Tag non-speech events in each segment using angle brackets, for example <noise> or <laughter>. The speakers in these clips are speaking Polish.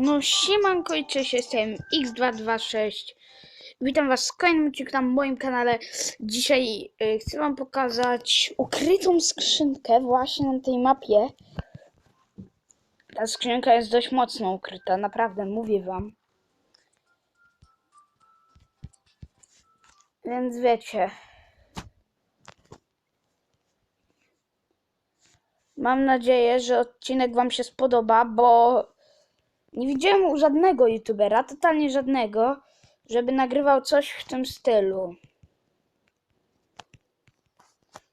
No siemanko i cześć, jestem X226. Witam was w kolejnym odcinku na moim kanale. Dzisiaj y, chcę wam pokazać ukrytą skrzynkę właśnie na tej mapie. Ta skrzynka jest dość mocno ukryta, naprawdę, mówię wam. Więc wiecie. Mam nadzieję, że odcinek wam się spodoba, bo nie widziałem u żadnego youtubera, totalnie żadnego, żeby nagrywał coś w tym stylu.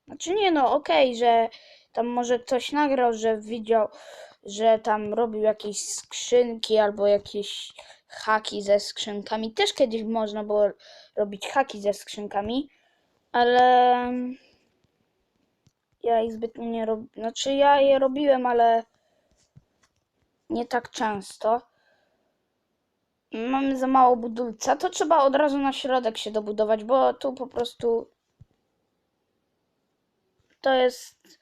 Znaczy nie no, okej, że tam może ktoś nagrał, że widział, że tam robił jakieś skrzynki albo jakieś haki ze skrzynkami. Też kiedyś można było robić haki ze skrzynkami, ale ja ich zbytnio nie robię. Znaczy ja je robiłem, ale nie tak często. Mamy za mało budulca, to trzeba od razu na środek się dobudować, bo tu po prostu to jest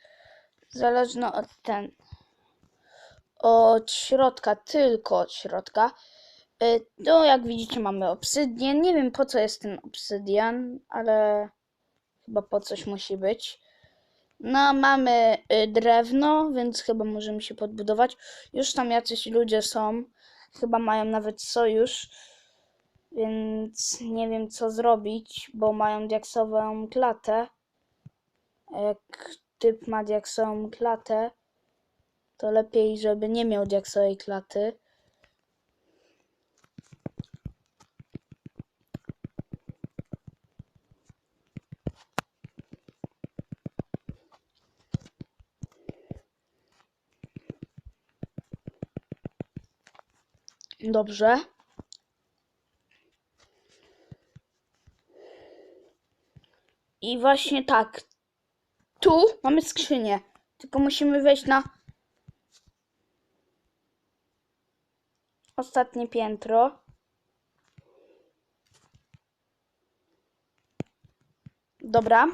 zależne od ten od środka, tylko od środka. Y, Tu jak widzicie mamy obsydian. Nie wiem po co jest ten obsydian, ale chyba po coś musi być. No, mamy y, drewno, więc chyba możemy się podbudować. Już tam jacyś ludzie są. Chyba mają nawet sojusz. Więc nie wiem co zrobić, bo mają diaksową klatę. Jak typ ma diaksową klatę, to lepiej, żeby nie miał diaksowej klaty. Dobrze. I właśnie tak. Tu mamy skrzynię. Tylko musimy wejść na ostatnie piętro. Dobra.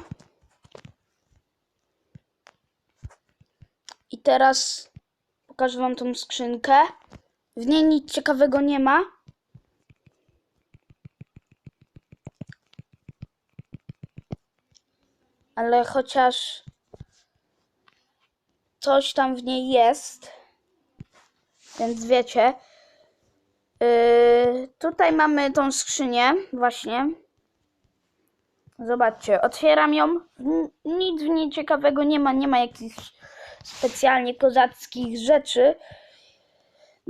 I teraz pokażę wam tą skrzynkę. W niej nic ciekawego nie ma. Ale chociaż coś tam w niej jest. Więc wiecie. Yy, tutaj mamy tą skrzynię, właśnie. Zobaczcie, otwieram ją. Nic w niej ciekawego nie ma, nie ma jakichś specjalnie kozackich rzeczy.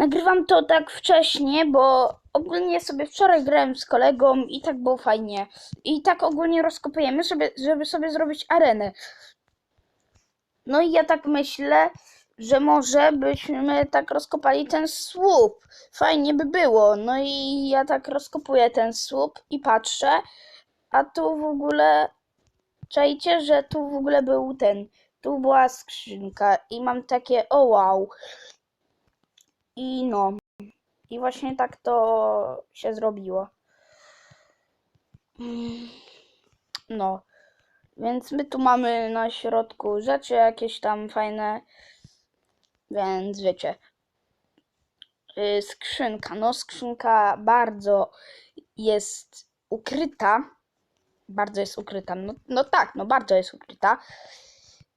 Nagrywam to tak wcześnie, bo ogólnie sobie wczoraj grałem z kolegą i tak było fajnie. I tak ogólnie rozkopujemy, żeby, żeby sobie zrobić arenę. No i ja tak myślę, że może byśmy tak rozkopali ten słup. Fajnie by było. No i ja tak rozkopuję ten słup i patrzę, a tu w ogóle czajcie, że tu w ogóle był ten, tu była skrzynka i mam takie o wow. I no. I właśnie tak to się zrobiło. Mm, No. Więc my tu mamy na środku rzeczy jakieś tam fajne. Więc wiecie. Yy, skrzynka. No, skrzynka bardzo jest ukryta. Bardzo jest ukryta. No, no tak, no bardzo jest ukryta.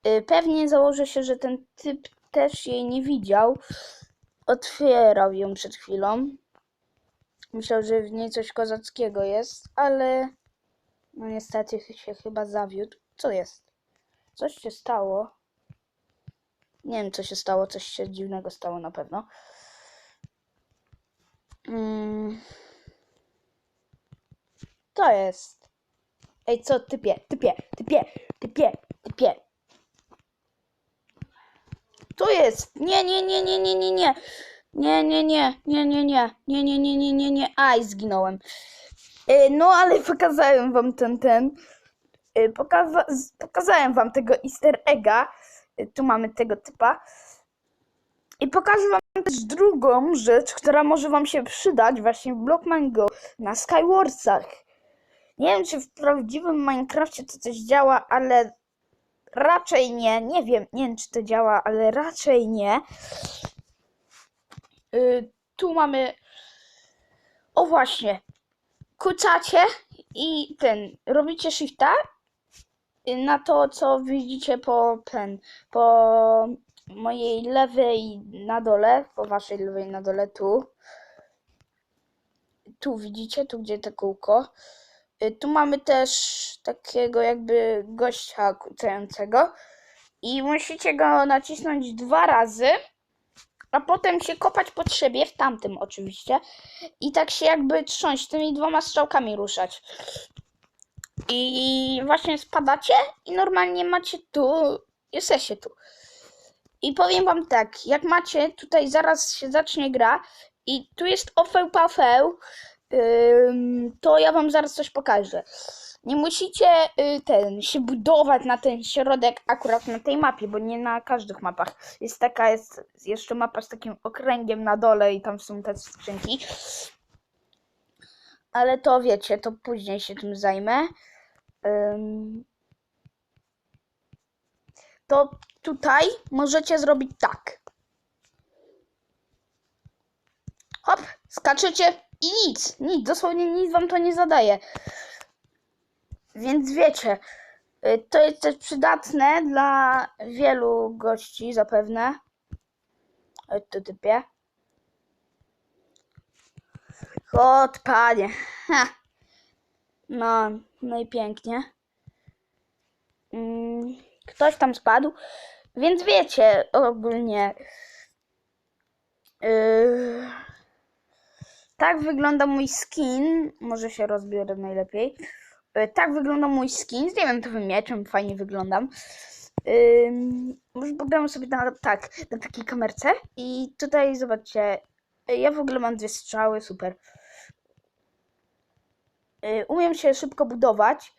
Yy, pewnie założę się, że ten typ też jej nie widział. Otwierał ją przed chwilą. Myślał, że w niej coś kozackiego jest, ale no niestety się chyba zawiódł. Co jest? Coś się stało. Nie wiem, co się stało. Coś się dziwnego stało na pewno. Mm. To jest. Ej, co typie, typie, typie. Tu jest. Nie, nie, nie, nie, nie, nie, nie. Nie, nie, nie, nie, nie, nie, nie, nie, nie, nie, nie, nie. Aj, zginąłem. Y, No, ale pokazałem wam ten, ten. Y, Pokaza pokazałem wam tego easter egga. Y, Tu mamy tego typa. I pokażę wam też drugą rzecz, która może wam się przydać właśnie w Blockman Go na Skywarsach. Nie wiem, czy w prawdziwym Minecrafcie to coś działa, ale raczej nie. Nie wiem, nie wiem, czy to działa, ale raczej nie. Y, tu mamy. O właśnie. Kucacie i ten. Robicie shifta na to, co widzicie po ten. Po mojej lewej na dole. Po waszej lewej na dole tu. Tu widzicie, tu gdzie to kółko. Y, Tu mamy też takiego jakby gościa kucającego. I musicie go nacisnąć dwa razy, a potem się kopać po siebie, w tamtym oczywiście. I tak się jakby trząść, tymi dwoma strzałkami ruszać. I właśnie spadacie i normalnie macie tu, jesteście tu. I powiem wam tak, jak macie, tutaj zaraz się zacznie gra i tu jest ofeł pafeł, to ja wam zaraz coś pokażę. Nie musicie y, ten się budować na ten środek akurat na tej mapie, bo nie na każdych mapach. Jest taka, jest jeszcze mapa z takim okręgiem na dole i tam są te skrzynki. Ale to wiecie, to później się tym zajmę. To tutaj możecie zrobić tak. Hop, skaczecie i nic, nic, dosłownie nic wam to nie zadaje. Więc wiecie, y, to jest też przydatne dla wielu gości zapewne. Chodź tu typie. Chodź panie. Ha. No, no i pięknie. Mm, Ktoś tam spadł. Więc wiecie, ogólnie. Yy, tak wygląda mój skin. Może się rozbiorę najlepiej. Yy, tak wygląda mój skin. Z diamentowym mieczem fajnie wyglądam. Yy, może pogramy sobie na, tak, na takiej kamerce. I tutaj zobaczcie. yy, Ja w ogóle mam dwie strzały, super. Yy, umiem się szybko budować.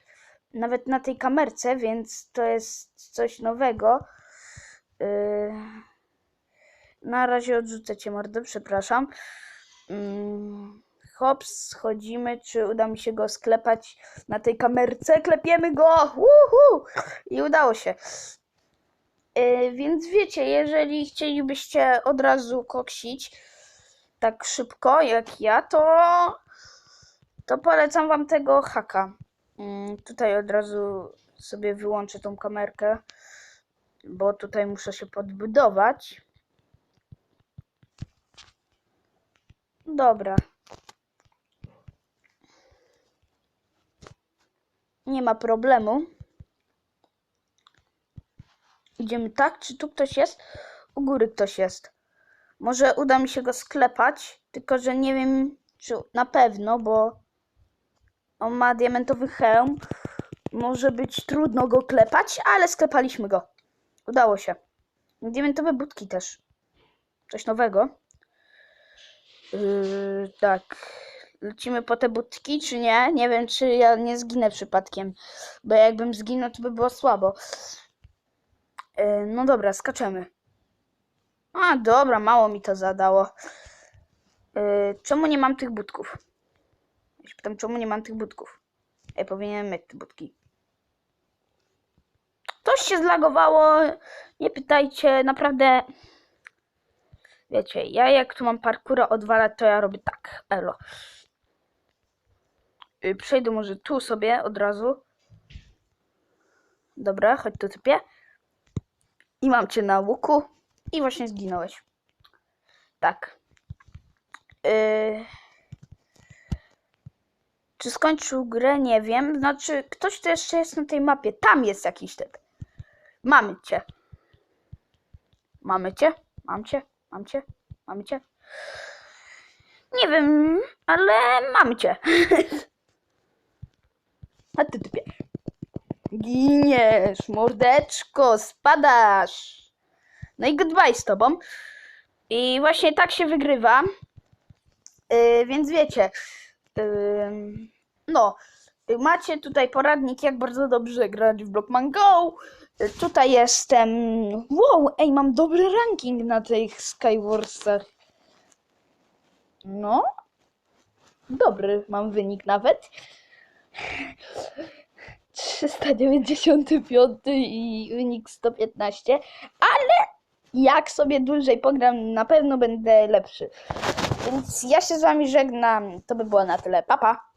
Nawet na tej kamerce, więc to jest coś nowego. Na razie odrzucę cię mordę, przepraszam. Mm, Hop, schodzimy, czy uda mi się go sklepać na tej kamerce? Klepiemy go! Uhu! I udało się. Yy, więc wiecie, jeżeli chcielibyście od razu koksić tak szybko jak ja, to, to polecam wam tego haka. Mm, Tutaj od razu sobie wyłączę tą kamerkę, bo tutaj muszę się podbudować. Dobra. Nie ma problemu. Idziemy tak? Czy tu ktoś jest? U góry ktoś jest. Może uda mi się go sklepać, tylko że nie wiem, czy na pewno, bo on ma diamentowy hełm. Może być trudno go klepać, ale sklepaliśmy go. Udało się. Diamentowe budki też. Coś nowego. Yy, tak. Lecimy po te budki, czy nie? Nie wiem, czy ja nie zginę przypadkiem. Bo jakbym zginął, to by było słabo. Yy, no dobra, skaczemy. A, dobra, mało mi to zadało. Yy, czemu nie mam tych budków? Ja się pytam, czemu nie mam tych budków? Ja powinienem mieć te budki. Coś się zlagowało. Nie pytajcie, naprawdę. Wiecie, ja jak tu mam parkura odwalać, to ja robię tak. Elo. Y, Przejdę może tu sobie od razu. Dobra, chodź tu typie. I mam cię na łuku. I właśnie zginąłeś. Tak. Yy... Czy skończył grę? Nie wiem. Znaczy, ktoś tu jeszcze jest na tej mapie. Tam jest jakiś typ. Mamy cię. Mamy cię? Mam cię? Mam cię? Mamy cię? Nie wiem, ale mamy cię. <laughs> A ty typie. Giniesz, mordeczko, spadasz. No i goodbye z tobą. I właśnie tak się wygrywa. Yy, więc wiecie. Ym, no, macie tutaj poradnik, jak bardzo dobrze grać w Blockman Go. Tutaj jestem. Wow, ej, mam dobry ranking na tych Skywarsach. No, dobry mam wynik nawet. 395 i wynik 115, ale jak sobie dłużej pogram, na pewno będę lepszy. Więc ja się z wami żegnam. To by było na tyle. Pa, pa.